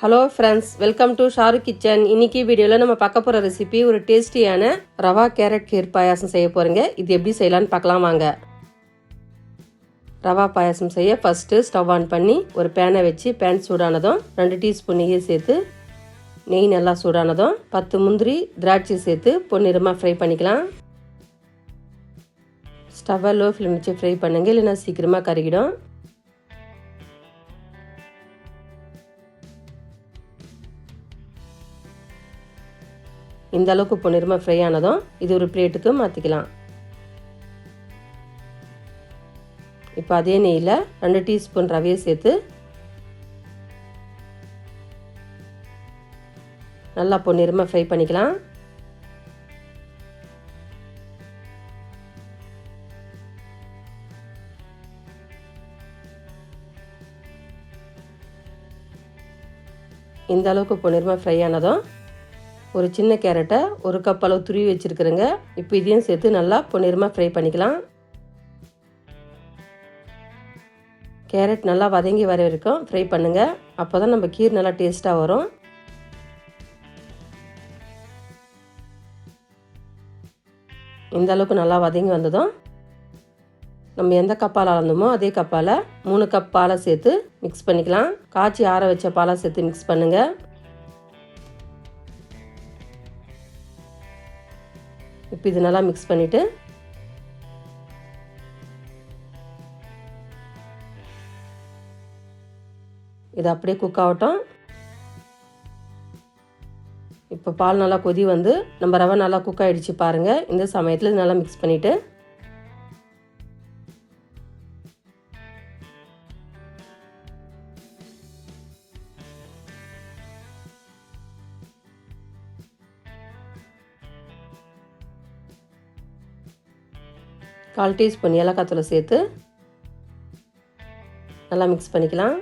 Hello friends welcome to Sharu kitchen இன்னைக்கு வீடியோவில் நம்ம பார்க்க போகிற ரெசிபி ஒரு டேஸ்டியான ரவா கேரட் கீர் பாயாசம் செய்ய போகிறேங்க இது எப்படி செய்யலான்னு பார்க்கலாம் வாங்க. ரவா பாயாசம் செய்ய ஃபஸ்ட்டு ஸ்டவ் ஆன் பண்ணி ஒரு பேனை வச்சு பேன் சூடானதும் ரெண்டு டீஸ்பூன் நெய்யை சேர்த்து நெய் நல்லா சூடானதும் பத்து முந்திரி திராட்சை சேர்த்து பொன்னிறமாக ஃப்ரை பண்ணிக்கலாம். ஸ்டவ்வை லோ ஃப்ளேம் வச்சு ஃப்ரை பண்ணுங்கள் இல்லைன்னா சீக்கிரமாக கருகிடும். இந்த அளவுக்கு பொன்னிறமாக ஃப்ரை ஆனதும் இது ஒரு பிளேட்டுக்கு மாற்றிக்கலாம் இப்போ அதே நெய்யில் ரெண்டு டீஸ்பூன் ரவையை சேர்த்து நல்லா பொன்னிறமாக ஃப்ரை பண்ணிக்கலாம். இந்த அளவுக்கு பொன்னிறமாக ஃப்ரை ஆனதும் ஒரு சின்ன கேரட்டை ஒரு கப் அளவு துருவி வச்சுருக்குறேங்க. இப்போ இதையும் சேர்த்து நல்லா பொன்னிறமாக ஃப்ரை பண்ணிக்கலாம். கேரட் நல்லா வதங்கி வர வரைக்கும் ஃப்ரை பண்ணுங்கள் அப்போ தான் நம்ம கீர் நல்லா டேஸ்ட்டாக வரும். இந்த அளவுக்கு நல்லா வதங்கி வந்ததும் நம்ம எந்த கப்பால் அளந்தோமோ அதே கப்பால் மூணு கப் பாலை சேர்த்து மிக்ஸ் பண்ணிக்கலாம். காய்ச்சி ஆற வச்ச பாலை சேர்த்து மிக்ஸ் பண்ணுங்கள் இப்போ இது நல்லா மிக்ஸ் பண்ணிவிட்டு இது அப்படியே குக் ஆகட்டும். இப்போ பால் நல்லா கொதி வந்து நம்ம ரவை நல்லா குக் ஆகிடுச்சு பாருங்கள் இந்த சமயத்தில் இது நல்லா மிக்ஸ் பண்ணிவிட்டு கால் டீஸ்பூன் ஏலக்காய் சேர்த்து நல்லா மிக்ஸ் பண்ணிக்கலாம்.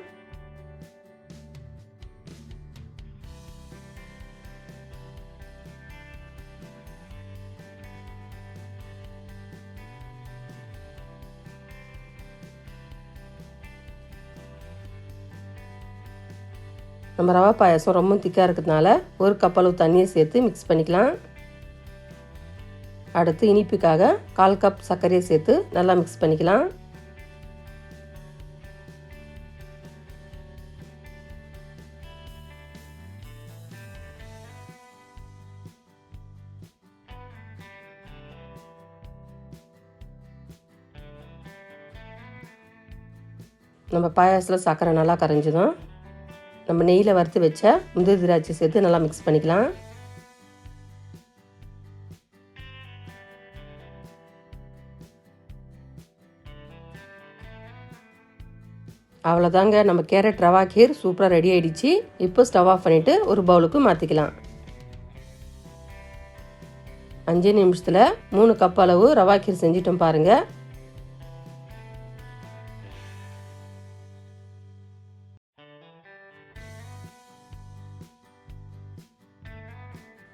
நம்ம ரவா பாயசம் ரொம்ப திக்காக இருக்கிறதுனால ஒரு கப் அளவு தண்ணியை சேர்த்து மிக்ஸ் பண்ணிக்கலாம். அடுத்து இனிப்புக்காக கால் கப் சர்க்கரையை சேர்த்து நல்லா மிக்ஸ் பண்ணிக்கலாம். நம்ம பாயாசத்தில் சர்க்கரை நல்லா கரைஞ்சிடும் நம்ம நெய்யில் வறுத்து வச்ச முந்திரி திராட்சை சேர்த்து நல்லா மிக்ஸ் பண்ணிக்கலாம். அவ்வளோதாங்க நம்ம கேரட் ரவா கீர் சூப்பராக ரெடி ஆகிடுச்சு இப்போ ஸ்டவ் ஆஃப் பண்ணிவிட்டு ஒரு பவுலுக்கு மாற்றிக்கலாம் அஞ்சு நிமிஷத்தில் மூணு கப் அளவு ரவா கீர் செஞ்சிட்டோம் பாருங்கள்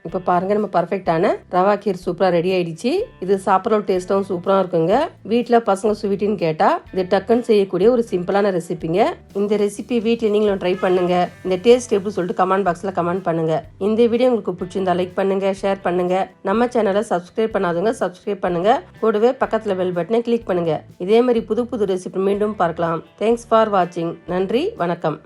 இப்போ பாருங்கள் நம்ம பர்ஃபெக்டான ரவா கீர் சூப்பராக ரெடி ஆயிடுச்சு. இது சாப்பிட்ற டேஸ்ட்டும் சூப்பராக இருக்குங்க. வீட்டில் பசங்க ஸ்வீட்டுன்னு கேட்டால் இது டக்குன்னு செய்யக்கூடிய ஒரு சிம்பிளான ரெசிபிங்க இந்த ரெசிபி வீட்டில் நீங்களும் ட்ரை பண்ணுங்க. இந்த டேஸ்ட் எப்படி சொல்லிட்டு கமெண்ட் பாக்ஸில் கமெண்ட் பண்ணுங்க. இந்த வீடியோ உங்களுக்கு பிடிச்சிருந்தா லைக் பண்ணுங்க ஷேர் பண்ணுங்க. நம்ம சேனலை சப்ஸ்கிரைப் பண்ணாதவங்க சப்ஸ்கிரைப் பண்ணுங்க. கூடவே பக்கத்தில் பெல் பட்டனை கிளிக் பண்ணுங்க. இதே மாதிரி புது புது ரெசிபி மீண்டும் பார்க்கலாம். தேங்க்ஸ் ஃபார் வாட்சிங் நன்றி வணக்கம்.